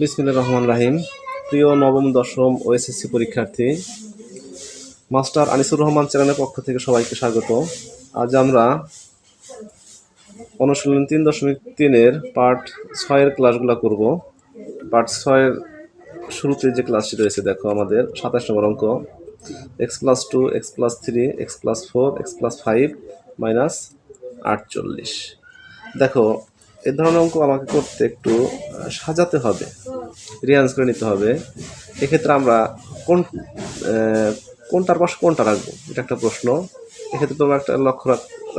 বিসমিল্লাহির রহমান রাহিম। প্রিয় নবম, দশম ও এসএসসি পরীক্ষার্থী, মাস্টার আনিসুর রহমান চ্যানেলের পক্ষ থেকে সবাইকে স্বাগত। আজ আমরা অনুশীলন তিন দশমিক তিনের পার্ট ছয়ের ক্লাসগুলো করব। পার্ট ছয়ের শুরুতে যে ক্লাসটি রয়েছে, দেখো আমাদের সাতাশ নম্বর অঙ্ক। X plus two x plus three x plus four x plus five minus আটচল্লিশ। দেখো এ ধরনের অঙ্ক আমাকে করতে একটু সাজাতে হবে, রিয়ান্স করে নিতে হবে। এক্ষেত্রে আমরা কোন কোনটার পাশে কোনটা রাখব? এটা একটা প্রশ্ন। এক্ষেত্রে তোমরা একটা লক্ষ্য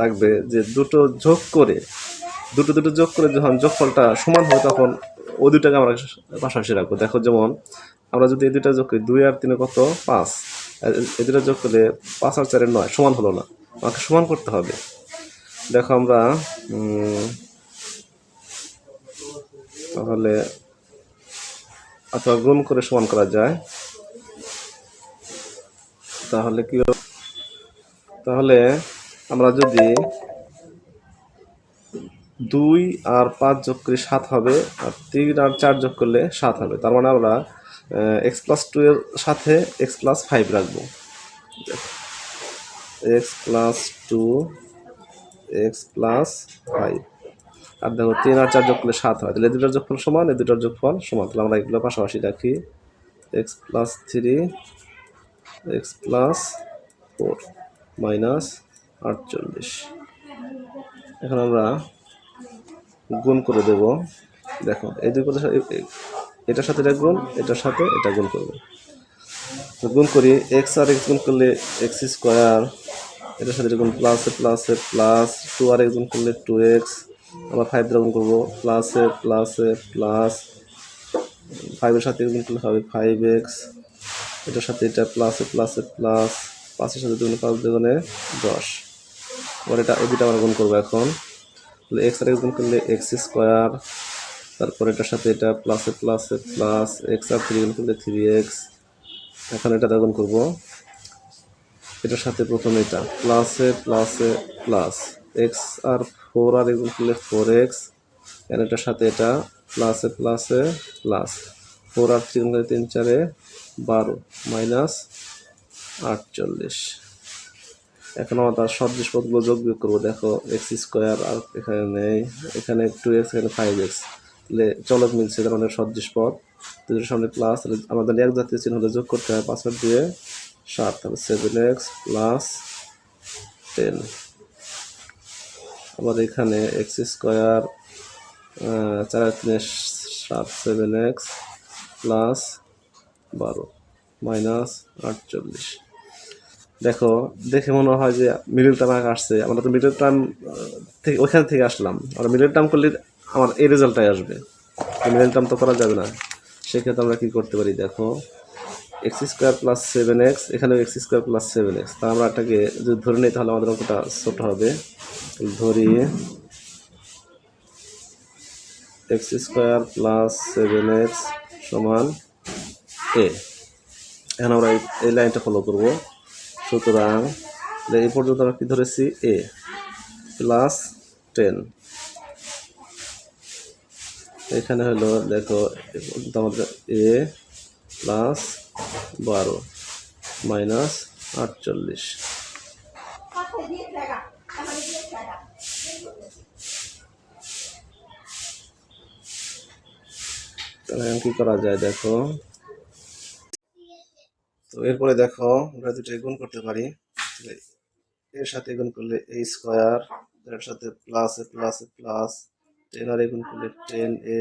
রাখবে যে দুটো যোগ করে, দুটো দুটো যোগ করে যখন যোগফলটা সমান হয় তখন ওই দুটাকে আমরা পাশাপাশি রাখব। দেখো যেমন, আমরা যদি এই দুটা যোগ করি, দুই আর তিনে কত? পাঁচ। এই দুটা যোগ করলে পাঁচ আর চারের নয়, সমান হলো না। আমাকে সমান করতে হবে। দেখো আমরা তাহলে অথবা গুণ করে সমান করা যায়। তাহলে কি? তাহলে আমরা যদি দুই আর পাঁচ যোগ করে সাত হবে, আর তিন আর চার যোগ করলে সাত হবে। তার মানে আমরা এক্স প্লাস টু এর সাথে এক্স প্লাস ফাইভ রাখব। X plus two x plus five আর দেখো, তিন আর চার যোগ করলে সাত হয়। তাহলে দুটার যোগফল সমান, এই দুটার যোগফল সমান। তাহলে আমরা এগুলো পাশাপাশি রাখি। X plus three x plus four minus আটচল্লিশ। এখন আমরা গুণ করে দেব। দেখো, এই দুই কথার সাথে এটার সাথে এটা গুণ, এটার সাথে এটা গুণ করব। তো গুণ করি এক্স আর এক্স গুণ করলে এক্স স্কোয়ার এটার সাথে গুণ প্লাসে প্লাসে প্লাস টু আর এক্স গুণ করলে টু এক্স আবার ফাইভ দ্বারা করব প্লাসে প্লাসে প্লাস ফাইভের সাথে গুণ করলে হবে ফাইভ এক্স এটার সাথে এটা প্লাসে প্লাসে প্লাস পাঁচের সাথে দুগুণে পাঁচ দুগুণে দশ। এবার এটা এই দুটো আমরা গুণ করব এখন। তাহলে এক্স আর এক্স গুণ করলে এক্স স্কোয়ার তারপর এটার সাথে এটা প্লাসে প্লাসে প্লাস এক্স আর থ্রি গুণ করলে থ্রি এক্স এখন এটা দ্বারা করব। এটার সাথে প্রথমে এটা প্লাসে প্লাসে প্লাস এক্স আর ফোর আর এগুলো করলে ফোর এক্স এন এটার সাথে এটা প্লাসে প্লাসে প্লাস ফোর আর থ্রি গুণ তিন চারে বারো মাইনাস আটচল্লিশ। এখন তার সদৃশ পদগুলো যোগ বিয়োগ করব। দেখো এক্স স্কোয়ার আর এখানে নেই। এখানে টু এক্স এখানে ফাইভ এক্স তাহলে চলক মিলছে, তার মানে সদৃশ পদ। দুটোর সামনে প্লাস তাহলে আমাদের এক জাতীয় চিহ্ন হলে যোগ করতে হয় পাসওয়ার্ড দিয়ে সাত। তাহলে সেভেন এক্স প্লাস টেন আবার এখানে এক্স স্কোয়ার চার তিনে সাত সেভেন এক্স প্লাস বারো মাইনাস আটচল্লিশ। দেখো, দেখে মনে হয় যে মিডল টার্ম আগে আসছে। আমরা তো মিডল টার্ম থেকে ওইখান থেকে আসলাম। আর মিডল টার্ম করলে আমার এই রেজাল্টটাই আসবে। মিডল টার্ম তো করা যাবে না। সেক্ষেত্রে আমরা কী করতে পারি? দেখো x square plus seven x এখানে x square plus seven x. তা আমরা এটাকে যদি ধরে নিই তাহলে আমাদের অঙ্কটা ছোট হবে। ধরি x square plus seven x সমান এ। এখন আমরা এই- এই লাইনটা ফলো করব। সুতরাং এই পর্যন্ত আমরা কি ধরেছি? A plus ten. এখানে হলো, দেখো আমাদের এ প্লাস বারো। মাইনাস আটচল্লিশ। তাহলে এখন কি করা যায় দেখো? তো এরপরে দেখো আমরা দুটো গুণ করতে পারি। এর সাথে গুণ করলে এ স্কোয়ার এর সাথে plus a plus a plus ten আর গুণ করলে টেন এ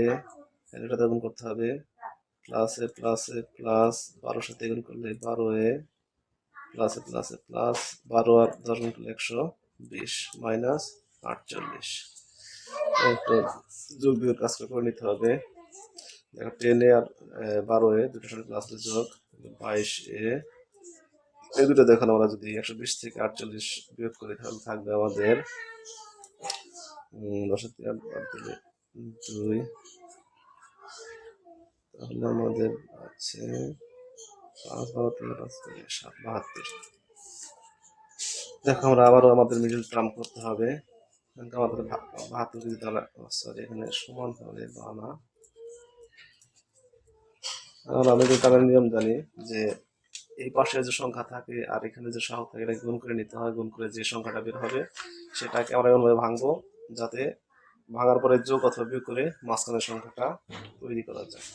এর সাথে গুণ করতে হবে প্লাস প্লাস প্লাস বারোর সাথে গুণ করলে বারো এ প্লাস প্লাস প্লাস বারো আর দশ করলে একশো বিশ মাইনাস আটচল্লিশ। একটু যোগ বিয়োগ কাজ করে নিতে হবে। দেখো টেন আর বারো এ দুটোর সাথে প্লাস যোগ বাইশ এ এই দুটো দেখুন আমরা যদি একশো বিশ থেকে আটচল্লিশ বিয়োগ করি তাহলে থাকবে আমাদের দশের থেকে দুই তাহলে আমাদের আছে পাঁচ বারো তিন পাঁচ সাত বাহাত্তর। দেখো, আমরা আবারও আমাদের মিডল টার্ম করতে হবে। আমাদের বাহাত্তর যদি তাহলে সরি এখানে সমান হবে বানা আর আমি যে তার নিয়ম জানি, যে এই পাশে যে সংখ্যা থাকে আর এখানে যে সহগ থাকে, এটা গুণ করে নিতে হয়। গুণ করে যে সংখ্যাটা বের হবে, সেটাকে আমরা এমনভাবে ভাঙবো যাতে ভাঙার পরে যোগ অথবা বিয়োগ করে মাঝখানের সংখ্যাটা তৈরি করা যায়।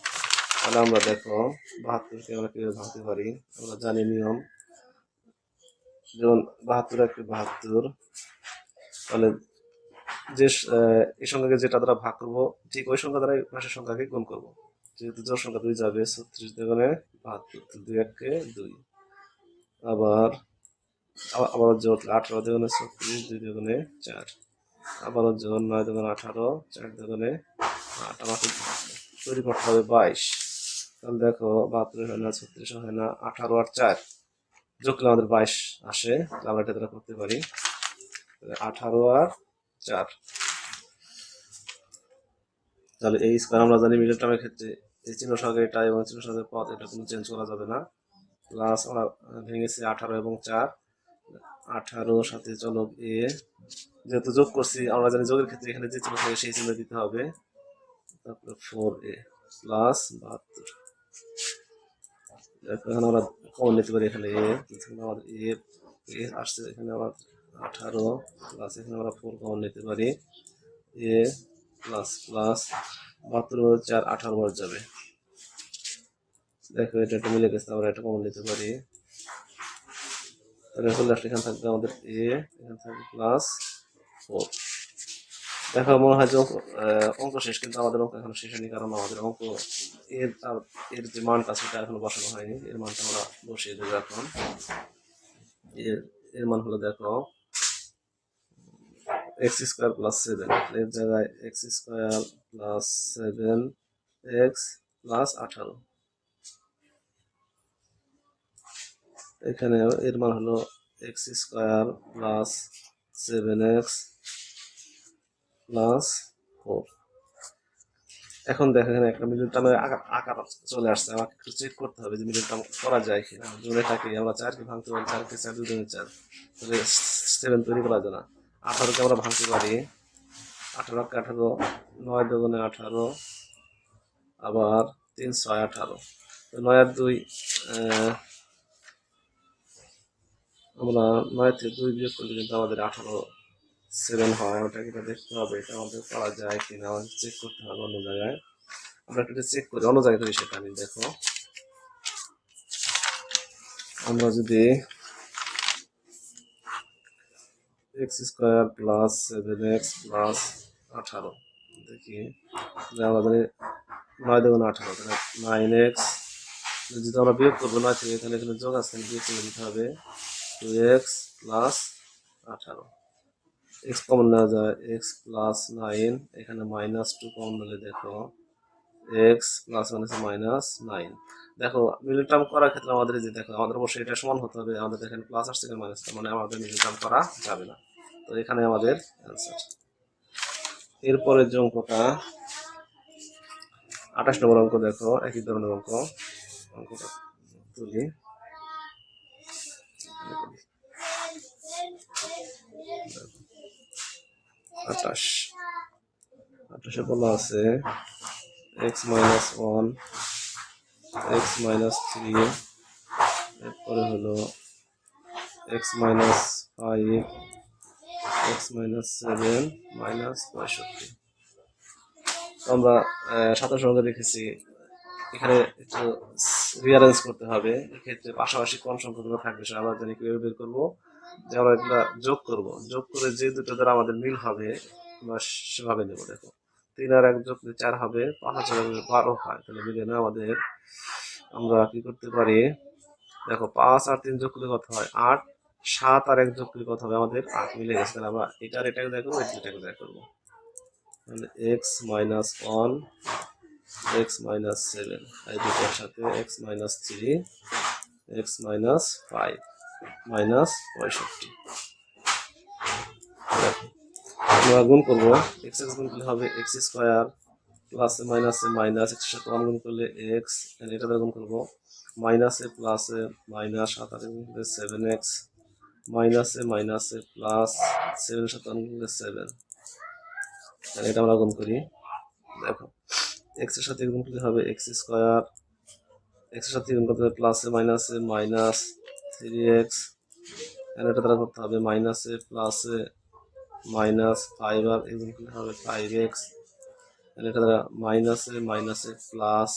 তাহলে আমরা দেখো, বাহাত্তরকে আমরা কীভাবে ভাঙতে পারি? আমরা জানি নিয়ম। যেমন বাহাত্তর একটি বাহাত্তর, তাহলে যে এই সংখ্যাকে যেটা দ্বারা ভাগ করব, ঠিক ওই সংখ্যা দ্বারা পাশের সংখ্যাকে গুণ করব। যেহেতু জোর সংখ্যা দুই যাবে, ছত্রিশ দুগুণে বাহাত্তর দুই এককে দুই। আবার, আবার- আবার জোর আঠারো দুগুণে ছত্রিশ, দুই দুগুণে চার। আবারও জোর নয় দুগুণে আঠারো, চার দুগুণে আট। আমাকে তৈরি করতে হবে বাইশ। তাহলে দেখো বাহাত্তর হয় না ছত্রিশ হয় না, আঠারো আর চার। যোগ আমাদের বাইশ আসে, তাহলে এটা দ্বারা করতে পারি। আঠারো আর চার। তাহলে এই স্কোয়ার আমরা জানি মিডল টার্মের ক্ষেত্রে এই চিহ্ন সঙ্গে এটা এবং চিহ্ন সঙ্গে পদ, এটা কোনো চেঞ্জ করা যাবে না। প্লাস আমরা ভেঙেছি আঠারো এবং চার। আঠারো সাথে চলক এ যেহেতু যোগ করছি, আমরা জানি যোগের ক্ষেত্রে এখানে যে চিহ্ন থাকে সেই চিহ্ন দিতে হবে। তারপরে ফোর এ প্লাস বাহাত্তর। এখানে আমরা কমন নিতে পারি এখানে এ আমাদের আসছে, এখানে আমার আঠারো প্লাস এখানে আমরা ফোর কমন নিতে পারি। এ প্লাস প্লাস বাহাত্তর চার, আঠারো বার যাবে। দেখো, এটা একটা মিলে গেছে, আমরা এটা কমন নিতে পারি। তাহলে চলে এখানে থাকবে আমাদের এ, এখানে থাকবে প্লাস ফোর দেখো মনে হয় যে অঙ্ক শেষ কিন্তু আমাদের অঙ্ক এখন শেষ হয়নি কারণ আমাদের অঙ্ক এর এর যে মানটা সেটা এখনও বসানো হয়নি এর মানটা আমরা বসিয়ে দেবো এখন এর এর মান হলো দেখো এক্স স্কোয়ার প্লাস সেভেন এর জায়গায় x square plus seven x plus আঠারো এখানে এর মান হলো x square plus seven x plus four. এখন দেখো এখানে একটা মিডল টার্মের আকার চলে আসছে। আমাকে একটু চেক করতে হবে যে মিডল টার্ম করা যায় কিনা। যদি থাকে, আমরা চারকে ভাঙতে পারি? চারকে চার? দুই চার। তাহলে সেভেন তৈরি করা যায় না। আঠারোকে আমরা ভাঙতে পারি। আঠারোকে আঠারো, নয় দুগুণে আঠারো, আবার তিন ছয় আঠারো। নয় আর দুই আমরা নয় থেকে দুই বিয়োগ করলে কিন্তু আমাদের আঠারো সেভেন হয় ওটা কিনা দেখতে হবে, এটা আমাদের করা যায় কিনা, আমাদের চেক করতে হবে অন্য জায়গায়। আমরা একটু চেক করি, অন্য জায়গায় থেকে সেটা আমি দেখো। আমরা যদি x square plus seven x plus আঠারো দেখি আমরা নয় দেবেন আঠারো, তাহলে নাইন এক্স যদি আমরা বিয়োগ করব না এখানে এখানে যোগ আছে বিয়োগ করে দিতে হবে টু এক্স প্লাস আঠারো। এক্স কমন নেওয়া যায় এক্স প্লাস নাইন এখানে মাইনাস টু কমন নিলে দেখো এক্স প্লাস আছে মাইনাস নাইন দেখো মিডল টার্ম করার ক্ষেত্রে আমাদের যে দেখো, আমাদের অবশ্যই এটা সমান হতে হবে, আমাদের এখানে প্লাস আসছে এখানে মাইনাস মানে আমাদের মিডল টার্ম করা যাবে না। তো এখানে আমাদের অ্যান্সার এরপরের যে অঙ্কটা, আঠাশ নম্বর অঙ্ক দেখো, একই ধরনের অঙ্ক, অঙ্কটা তুলি। আঠাশ। আঠাশে বলা আছে x minus one x minus three এরপরে হলো x minus five x minus seven minus পঁয়ষট্টি। আমরা সাতাশ অঙ্ক রেখেছি এখানে একটু রিয়ারেঞ্জ করতে হবে। এক্ষেত্রে পাশাপাশি কোন সংখ্যাগুলো থাকবে সেটা আমরা জানি, কীভাবে বের করব? আমরা এগুলা যোগ করব। যোগ করে যে দুটো দ্বারা আমাদের মিল হবে, আমরা সেভাবে নেব, দেখো। তিন আর এক যোগ চার হবে, পাঁচ চার বারো হয়। তাহলে মিলে না আমাদের, আমরা কি করতে পারি? দেখো, পাঁচ আর তিন যোগ করলে কত হয়? আট। সাত আর এক যোগ করলে কত হবে? আমাদের আট মিলে গেছে। তাহলে আমরা এটার এটাকে দেখো এটাকে দেখ করব। তাহলে x minus one x minus seven এই দুটার সাথে x minus three x minus five minus পঁয়ষট্টি। আমরা গুণ করব এক্স এক্স গুণ করলে হবে এক্স স্কোয়ার প্লাস মাইনাসে মাইনাস এক্সের সাথে ওয়ান গুণ করলে এক্স এটা দ্বারা গুণ করব মাইনাসে প্লাসে মাইনাস সাত গুণ করলে সেভেন এক্স মাইনাসে মাইনাসে প্লাস সেভেনের সাথে করলে সেভেন তাহলে এটা আমরা গুণ করি, দেখো এক্সের সাথে গুণ করলে হবে এক্স স্কোয়ার এক্সের সাথে গুণ করতে হবে প্লাসে মাইনাসে মাইনাস থ্রি এক্স এটা দ্বারা করতে হবে মাইনাসে প্লাসে মাইনাস ফাইভ আর করলে হবে ফাইভ এক্স এটা দ্বারা মাইনাসে মাইনাসে প্লাস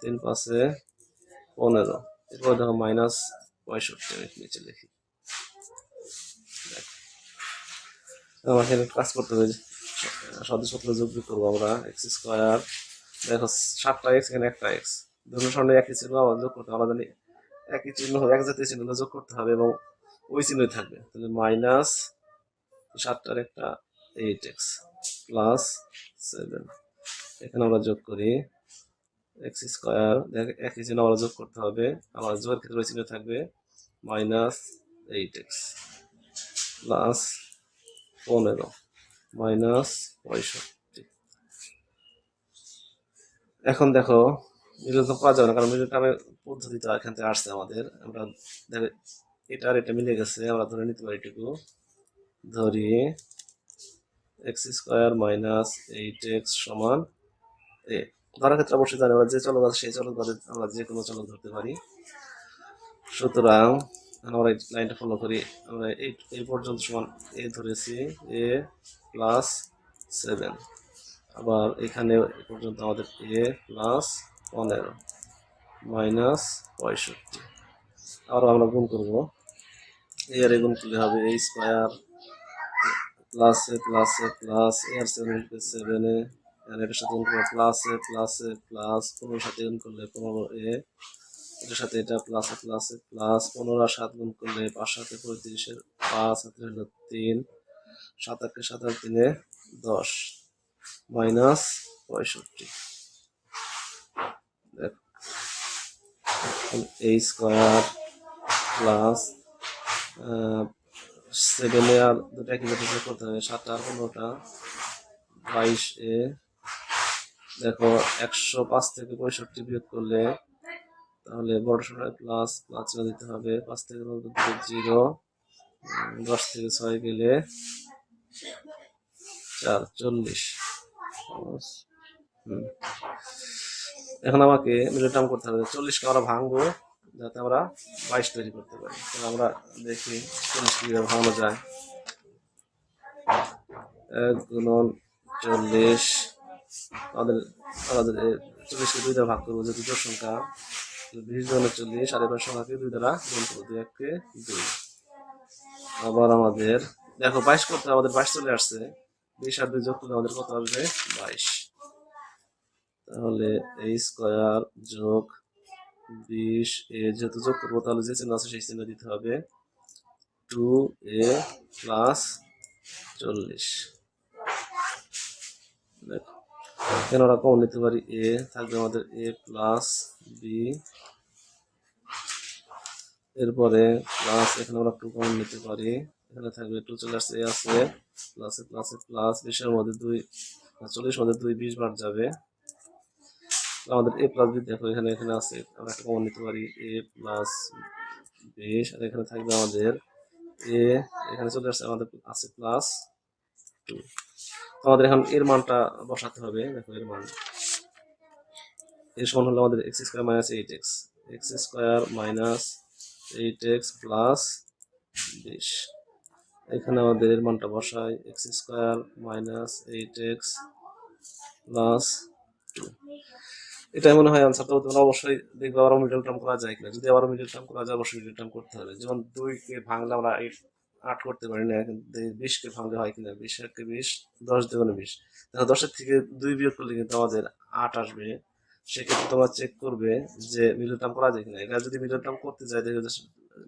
তিন পাশে পনেরো। এরপর দেখো মাইনাস পঁয়ষট্টি, আমি নিচে লিখি। আমাকে এখানে কাজ করতে হবে সদস্য যোগ করব আমরা এক্স স্কোয়ার দেখো সাতটা এক্স এখানে একটা এক্স দুটো সামনে একই চিহ্ন আবার যোগ করতে। আমরা জানি একই চিহ্ন, এক জাতীয় চিহ্ন যোগ করতে হবে এবং ওই চিহ্নই থাকবে। তাহলে মাইনাস সাতটার একটা এইট এক্স প্লাস সেভেন এখানে আমরা যোগ করি এক্স স্কোয়ার একই চিহ্ন আমরা যোগ করতে হবে। আমার যোগের ক্ষেত্রে ওই চিহ্ন থাকবে। মাইনাস এইট এক্স প্লাস পনেরো। মাইনাস পঁয়ষট্টি। এখন দেখো মিলে তো পাওয়া যাবে না, কারণ মিলে টার্মের পদ্ধতিটা এখান থেকে আসছে আমাদের। আমরা এটা আর এটা মিলে গেছে, আমরা ধরে নিতে পারি এটুকু। ধরি x square minus eight x সমান এ, ধরার ক্ষেত্রে অবশ্যই জানি আমরা যে চলক আছে সেই চলক আমরা যে কোনো চলক ধরতে পারি। সুতরাং আমরা এই লাইনটা ফলো করি, আমরা এই এই পর্যন্ত সমান এ ধরেছি, এ প্লাস সেভেন আবার এখানে পর্যন্ত আমাদের এ প্লাস পনেরো মাইনাস পঁয়ষট্টি। আবার আমরা গুণ করব। এ আর এ গুণ করলে হবে এই square plus a plus a plus a R seven seven আর এটার সাথে গুণ করলে প্লাস এ প্লাস পনেরোর সাথে গুণ করলে পনেরো এ এটার সাথে এটা plus a plus a plus পনেরো সাত গুণ করলে পাঁচ সাথে পঁয়ত্রিশের পাঁচ হাতে হলো তিন। সাত আটে সাত আর তিনে দশ। মাইনাস পঁয়ষট্টি। এই স্কোয়ার প্লাস সেভেনে আর দুটা কি দুটো করতে হবে সাত আর পনেরোটা, বাইশ এ, দেখো একশো পাঁচ থেকে পঁয়ষট্টি বিয়োগ করলে, তাহলে বড় সময় প্লাস প্লাস দিতে হবে, পাঁচ থেকে জিরো দশ থেকে ছয় গেলে চার, চল্লিশ হুম। এখন আমাকে মিডল টার্ম করতে হবে। চল্লিশকে আমরা ভাঙবো, যাতে আমরা বাইশ তৈরি করতে পারি। আমরা দেখি চল্লিশ কীভাবে ভাঙানো যায়। এক গুণন চল্লিশ। আমাদের আমাদের চল্লিশকে দুই দ্বারা ভাগ করব, যেহেতু জোর সংখ্যা। বিশ জনের চল্লিশ আর এবার সংখ্যাকে দুই দ্বারা গুণ করব, দুই এককে দুই। আবার আমাদের, দেখো বাইশ করতে, আমাদের বাইশ চলে আসছে। বিশ আর দুই যোগ করলে আমাদের কত আসবে? বাইশ। তাহলে এই স্কোয়ার যোগ বিশ এ যেহেতু যোগ করব, তাহলে যে চিহ্ন আছে সেই চিহ্ন দিতে হবে টু এ প্লাস চল্লিশ। দেখো, কেন কমন নিতে পারি? এ থাকবে আমাদের এ প্লাস বি এরপরে প্লাস এখানে আমরা টু কমন নিতে পারি। এখানে থাকবে টু চলে আসছে এ আছে প্লাসে প্লাসে প্লাস বিশের মধ্যে দুই চল্লিশ মধ্যে দুই, বিশ বার যাবে। আমাদের এ প্লাস বি দেখো, এখানে এখানে আছে। আমরা একটা কমন নিতে পারি এ প্লাস বিশ আর এখানে থাকবে আমাদের এ এখানে চলে আসছে আমাদের আছে প্লাস টু আমাদের এখন এর মানটা বসাতে হবে, দেখো এর মান। এর সমান হলো আমাদের X square minus eight X X square minus eight X plus বিশ। এখানে আমাদের এর মানটা বসাই X square minus eight X plus two এটাই মনে হয় আনসারটা তোমরা অবশ্যই দেখবে আবার মিডল টার্ম করা যায় কিনা। যদি আবার মিডল টার্ম করা যায়, অবশ্যই মিডল টার্ম করতে হবে। যেমন দুইকে ভাঙলে আমরা আট করতে পারি না, কিন্তু বিশকে ভাঙলে হয় কিনা বিশ একে বিশ, দশ দুগুণে বিশ। দেখো দশের থেকে দুই বিয়োগ করলে কিন্তু আমাদের আট আসবে। সেক্ষেত্রে তোমরা চেক করবে যে মিডল টার্ম করা যায় কিনা। এটা যদি মিডল টার্ম করতে যায়, দেখবে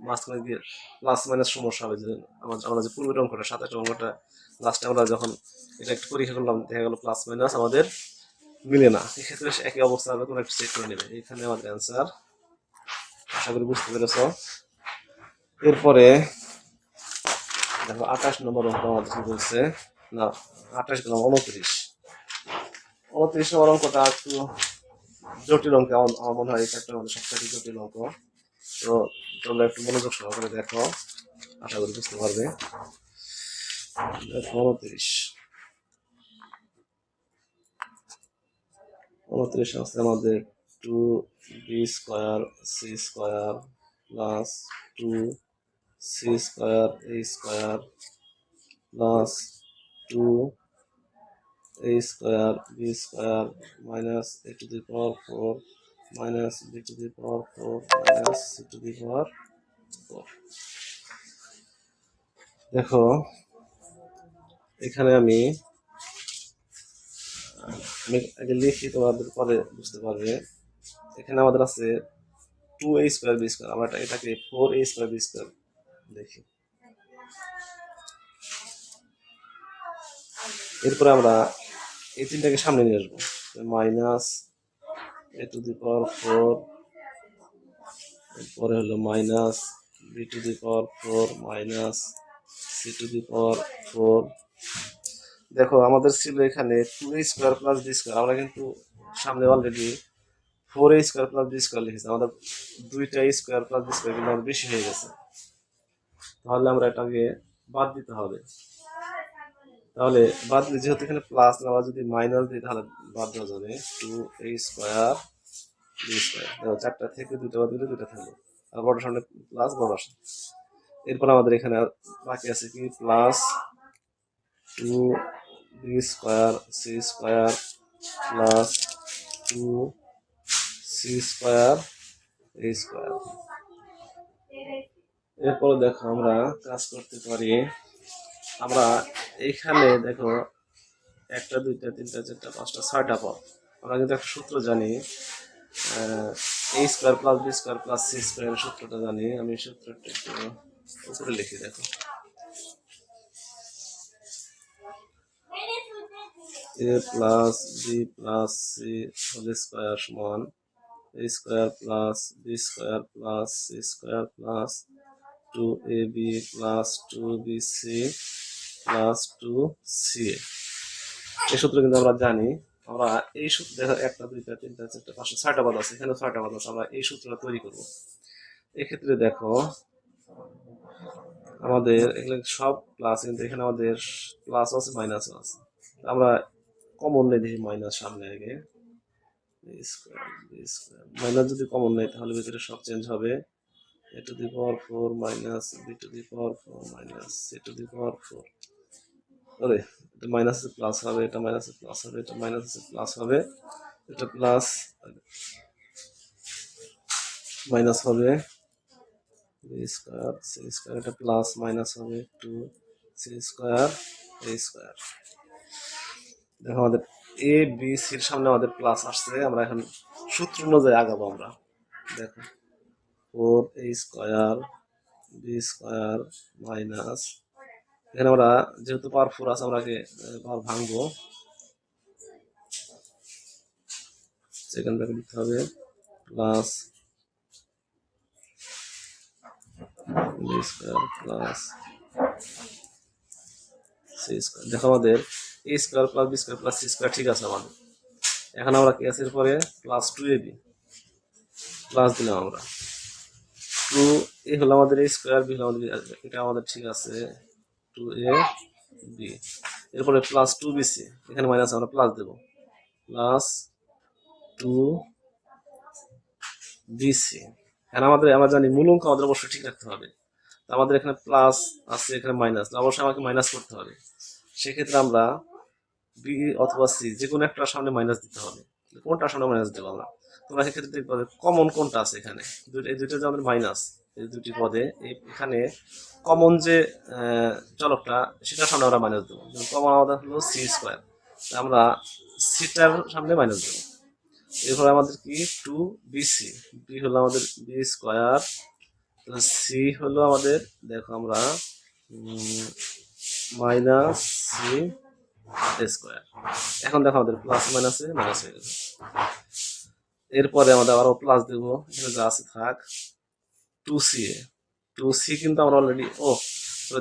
মাঝখানে গিয়ে প্লাস মাইনাস সমস্যা হবে। যে আমার, আমরা যে পূর্বের অঙ্কটা সাতাশ অঙ্কটা লাস্টে আমরা যখন এটা একটু পরীক্ষা করলাম, দেখা গেল প্লাস মাইনাস আমাদের মিলে না। এক্ষেত্রে একই অবস্থা হবে কোনো একটা চেক করে নেবে। এখানে আমাদের অ্যান্সার আশা করি বুঝতে পেরেছ। এরপরে, দেখো, আঠাশ নম্বর অঙ্ক আমাদের কি বলছে না, আঠাশ গ্রাম উনত্রিশ। উনত্রিশ নম্বর অঙ্কটা একটু জটিল অঙ্ক, আমার মনে হয় এটা একটা আমাদের সবথেকে জটিল অঙ্ক। তো তোমরা একটু মনোযোগ সহকারে দেখো। আশা করি বুঝতে পারবে। উনত্রিশ। আমাদের শাস্ত্রে আমাদের two B square C square plus two C square A square plus two A square B square minus A to the power four minus B to the power four minus C to the power four দেখো, এখানে আমি আমি আগে লিখি, তোমাদের পরে বুঝতে পারবে। এখানে আমাদের আছে two A square B square আমরা এটা- এটাকে four A square B square দেখি। এরপরে আমরা এই তিনটাকে সামনে নিয়ে আসব। Minus A to the power four এরপরে হলো minus B to the power four minus C to the power four দেখো, আমাদের ছিল এখানে two A square plus B square আমরা কিন্তু সামনে already four A square plus B square লিখেছি। আমাদের দুইটা স্কোয়ার প্লাস বি স্কোয়ার কিন্তু আমাদের বেশি হয়ে গেছে। তাহলে আমরা এটাকে বাদ দিতে হবে। তাহলে বাদ দিলে যেহেতু এখানে প্লাস আমরা যদি মাইনাস দিই তাহলে বাদ দেওয়া যাবে। Two A square B square দেখো, চারটা থেকে দুটো বাদ দিলে দুটো থাকল আর বড় সামনে প্লাস বড় সামনে। এরপর আমাদের এখানে বাকি আছে কি? Plus two B square C square plus two C square A square. এরপরে দেখো আমরা কাজ করতে পারি। আমরা এইখানে দেখো একটা, দুইটা, তিনটা, চারটা, পাঁচটা, ছয়টা পদ। আমরা কিন্তু একটা সূত্র জানি। A square plus B square plus C square সূত্রটা জানি। আমি সূত্রটা একটু উপরে লিখি, দেখো। A plus B plus C whole square সমান A square plus B square plus C square plus two A B plus two B C plus two C এই সূত্র কিন্তু আমরা জানি, আমরা এই সূত্র, দেখো একটা, দুইটা, তিনটা, চারটা, পাঁচটা, ছয়টা বাদ আছে এখানে ছয়টা বাদ আছে, আমরা এই সূত্রটা তৈরি করব। এক্ষেত্রে দেখো, আমাদের এখানে সব প্লাস কিন্তু এখানে আমাদের প্লাস আছে মাইনাস আছে। আমরা কমন নেই দেখি মাইনাস সামনে আগে। মাইনাস যদি কমন নেই তাহলে ভিতরে সব চেঞ্জ হবে। A to the power four minus B to the power four minus C to the power four আরে, এটা মাইনাস প্লাস হবে, এটা মাইনাস প্লাস হবে, এটা মাইনাস প্লাস হবে, এটা প্লাস মাইনাস হবে। স্কোয়ার সি স্কোয়ার এটা প্লাস মাইনাস হবে two C square A square দেখো আমাদের এ বি সির সামনে আমাদের প্লাস আসছে। আমরা এখন সূত্র অনুযায়ী আগাবো আমরা। দেখো four A square B square minus এখানে আমরা যেহেতু পাওয়ার ফোর আছে, আমরা আগে পাওয়ার ভাঙবো। সেকেন্ড ব্র্যাকেট দিতে হবে plus B square plus C square দেখো আমাদের A square plus B square plus C square ঠিক আছে আমাদের। এখন আমরা কি আছে? পরে plus two A B plus দিলাম আমরা। টু এ হলো আমাদের এ স্কোয়ার বি হলো আমাদের এটা আমাদের ঠিক আছে। টু এ বি এরপরে প্লাস টু বি সি এখানে মাইনাস আমরা প্লাস দেব। প্লাস টু বি সি এখন আমাদের, আমরা জানি মূল অঙ্ক আমাদের অবশ্যই ঠিক রাখতে হবে। আমাদের এখানে প্লাস আছে, এখানে মাইনাস অবশ্যই আমাকে মাইনাস করতে হবে। সেক্ষেত্রে আমরা বি অথবা সি যে কোনো একটা সামনে মাইনাস দিতে হবে। কোনটার সামনে মাইনাস দেবো আমরা তোমরা সেক্ষেত্রে দেখতে পাবে কমন কোনটা আছে এখানে? এই দুটো যে আমাদের মাইনাস এই দুটি পদে এখানে কমন যে চলকটা, সেটার সামনে আমরা মাইনাস দেবো। কমন আমাদের হলো সি স্কোয়ার আমরা সিটার সামনে মাইনাস দেবো। এরপরে আমাদের কি? টু বি সি বি হলো আমাদের বি স্কোয়ার সি হলো আমাদের, দেখো আমরা মাইনাস সি স্কোয়ার এখন দেখো আমাদের প্লাস মাইনাসে মাইনাস হয়ে গেছে। এরপরে আমাদের আবারও প্লাস দেবো। এখানে যা আছে থাক। Two C A. Two C কিন্তু আমরা অলরেডি ও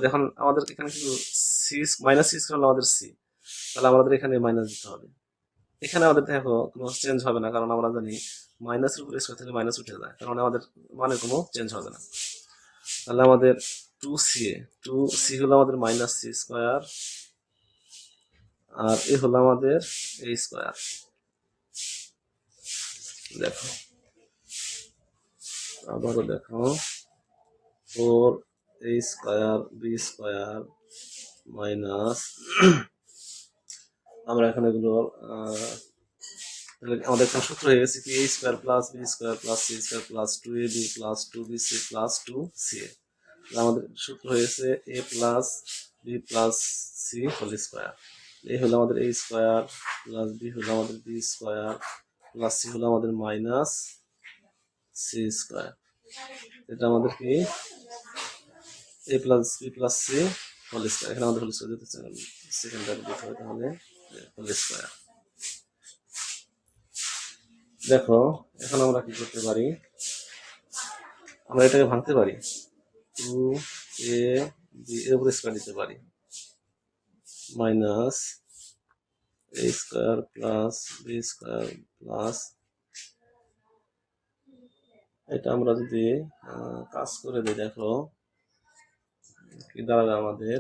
দেখুন আমাদের এখানে কিন্তু সি মাইনাস সিক্স হলো আমাদের সি তাহলে আমাদের এখানে মাইনাস দিতে হবে। এখানে আমাদের দেখো কোনো চেঞ্জ হবে না, কারণ আমরা জানি মাইনাসের উপরে স্কোয়ার থেকে মাইনাস উঠে যায়। কারণ আমাদের মানে কোনো চেঞ্জ হবে না। তাহলে আমাদের two C A. Two C হলো আমাদের মাইনাস সি স্কোয়ার আর এ হলো আমাদের এ স্কোয়ার দেখো। আবারও দেখো। Four A square B square minus আমরা এখন এগুলো আমাদের এখন সূত্র হয়ে গেছে কি A square plus B square plus C square plus two A B plus two B C plus two C A আমাদের সূত্র হয়েছে A plus B plus C whole square A হলো আমাদের এ স্কোয়ার প্লাস বি হলো আমাদের B square plus C হলো আমাদের minus C square. এটা আমাদের কি? A plus B plus C whole square এখানে আমাদের হোল স্কোয়ার দিতে সেকেন্ডারি দিতে হবে তাহলে হোল স্কোয়ার দেখো, এখন আমরা কি করতে পারি? আমরা এটাকে ভাঙতে পারি। টু এ বি এর উপরে স্কোয়ার দিতে পারি। Minus A square plus B square plus এটা আমরা যদি কাজ করে দিই, দেখো, কি দাঁড়াবে আমাদের?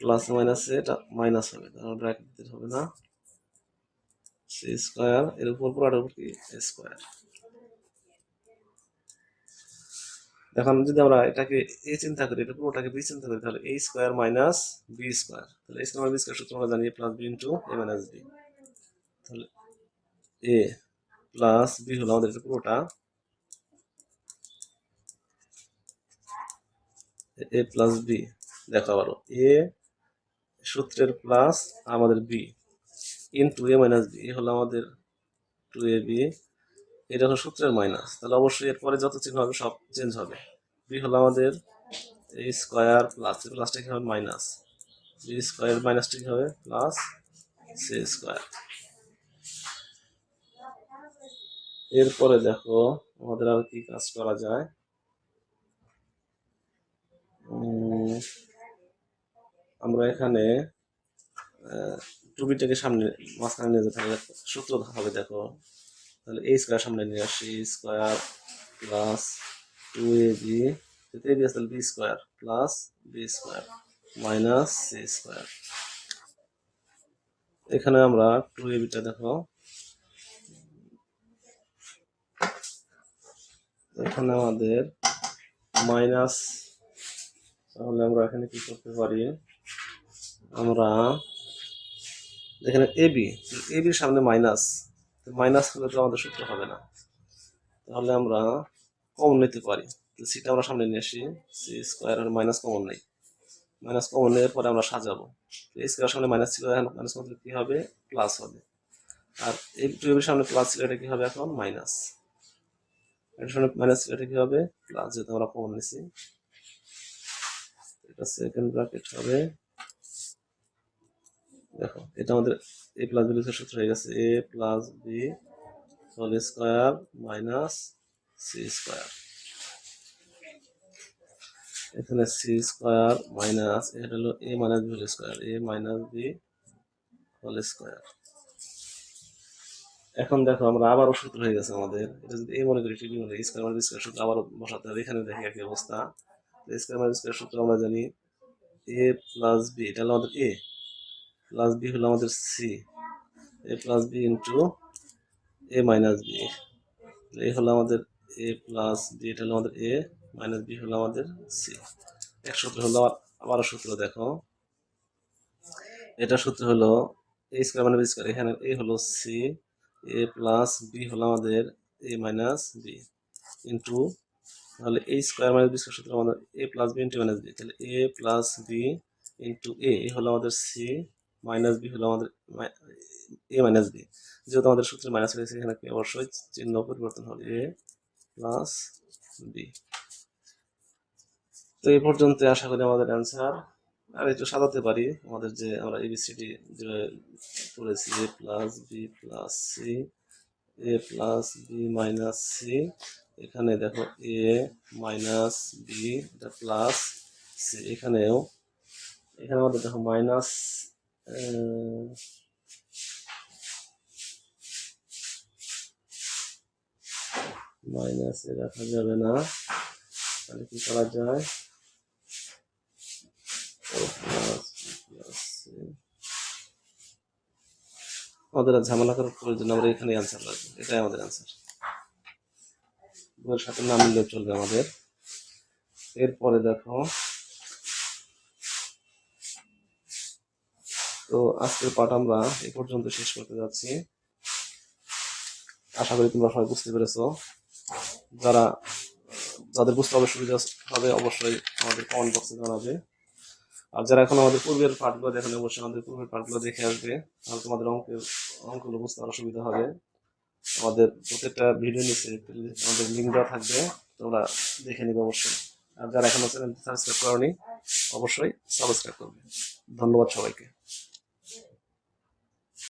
প্লাস মাইনাসে এটা মাইনাস হবে, তাহলে ব্র্যাকেট হবে না। সি স্কোয়ার এর উপর পুরোটার উপর কি? স্কোয়ার এখন যদি আমরা এটাকে এ চিন্তা করি, এটা পুরোটাকে বি চিন্তা করি, তাহলে A square minus B square তাহলে এ স্কোয়ার বি স্কোয়ার সূত্র আমরা জানি plus B into A minus B তাহলে এ প্লাস বি হলো আমাদের এটা পুরোটা। এ প্লাস বি দেখো আবারও। এ সূত্রের প্লাস আমাদের B into A minus B হলো আমাদের টু এ বি এটা হলো সূত্রের মাইনাস। তাহলে অবশ্যই এরপরে যত চিহ্ন হবে, সব চেঞ্জ হবে। বি হলো আমাদের এ স্কোয়ার প্লাস প্লাসটা কি হবে? মাইনাস বি স্কোয়ার মাইনাসটা কি হবে? প্লাস সি স্কোয়ার এরপরে দেখো, আমাদের আর কি কাজ করা যায়? আমরা এখানে টুবিটাকে সামনে, মাঝখানে নিয়ে যেতে হবে। সূত্র হবে, দেখো। তাহলে এই স্কোয়ার সামনে নিয়ে আসি square plus two A B A B আসলে B square plus B square minus C square এখানে আমরা টু এ বিটা দেখো। এখানে আমাদের মাইনাস তাহলে আমরা এখানে কি করতে পারি? আমরা, এখানে এবি এবির সামনে মাইনাস মাইনাস হলে তো আমাদের সূত্র হবে না। তাহলে আমরা কমন নিতে পারি। সিটা আমরা সামনে নিয়ে আসি। সি স্কোয়ার আর মাইনাস কমন নেই। মাইনাস কমন নেওয়ার পরে আমরা সাজাবো। এই স্কোয়ার সামনে মাইনাস ছিল, এখন মাইনাস কমন কি হবে? প্লাস হবে। আর এই টু এর সামনে প্লাস ছিল, এটা কি হবে এখন? মাইনাস এটার সামনে মাইনাস ছিল, এটা কি হবে? প্লাস যেহেতু আমরা কমন নিছি। এটা সেকেন্ড ব্র্যাকেট হবে। দেখো, এটা আমাদের এ প্লাস বি সূত্র হয়ে গেছে A plus B whole square minus C square এখানে সি স্কোয়ার মাইনাস এটা হলো A minus B whole square A minus B whole square এখন দেখো, আমরা আবারও সূত্র হয়ে গেছে আমাদের। এটা যদি এ মনে করি টিভি মনে স্কোয়ার মাইনাস স্কোয়ার সূত্র আবারও বসাতে হবে। এখানে দেখি একই অবস্থা। স্কোয়ার মাইনাস স্কোয়ার সূত্র আমরা জানি এ প্লাস বি এটা হলো আমাদের এ প্লাস বি হলো আমাদের C A plus B into A minus B এই হলো আমাদের এ প্লাস বি, এটা হলো আমাদের এ মাইনাস বি হলো আমাদের সি এক সূত্র হলো আবার, আবারও সূত্র দেখো। এটা সূত্র হলো এ স্কোয়ার মানে বি স্কোয়ার এখানে এ হলো সি এ প্লাস বি হলো আমাদের এ মাইনাস বি ইন্টু তাহলে A square minus B square সূত্র আমাদের A plus B into minus B তাহলে A plus B into A হলো আমাদের সি মাইনাস বি হলো আমাদের এ মাইনাস বি যেহেতু আমাদের সূত্রে মাইনাস হয়েছে এখানে অবশ্যই চিহ্ন পরিবর্তন হবে। এ প্লাস বি তো এই পর্যন্ত আশা করি আমাদের অ্যান্সার আর একটু সাজাতে পারি, আমাদের যে আমরা এবিসিডি পড়েছি A plus B plus C A plus B minus C এখানে দেখো এ মাইনাস বি এটা প্লাস সি এখানেও, এখানে আমাদের দেখো মাইনাস মাইনাসে রাখা যাবে না। তাহলে কি করা যায়? আমাদের ঝামেলা করার প্রয়োজন আমরা এখানে অ্যান্সার রাখব এটাই আমাদের অ্যান্সার সাথে না মিললেও চলবে আমাদের। এরপরে দেখো তো আজকের পাঠ আমরা এ পর্যন্ত শেষ করতে যাচ্ছি। আশা করি তোমরা সবাই বুঝতে পেরেছ। যারা, যাদের বুঝতে হবে, সুবিধা হবে, অবশ্যই আমাদের কমেন্ট বক্সে জানাবে। আর যারা এখন আমাদের পূর্বের পাঠগুলো দেখেন, অবশ্যই আমাদের পূর্বের পাঠগুলো দেখে আসবে। তাহলে তোমাদের অঙ্কের, অঙ্কগুলো বুঝতে আরও সুবিধা হবে। আমাদের প্রত্যেকটা ভিডিও নিচে আমাদের লিঙ্ক দেওয়া থাকবে। তোমরা দেখে নিবে অবশ্যই। আর যারা এখনও চ্যানেলটি সাবস্ক্রাইব করনি, অবশ্যই সাবস্ক্রাইব করবে। ধন্যবাদ সবাইকে।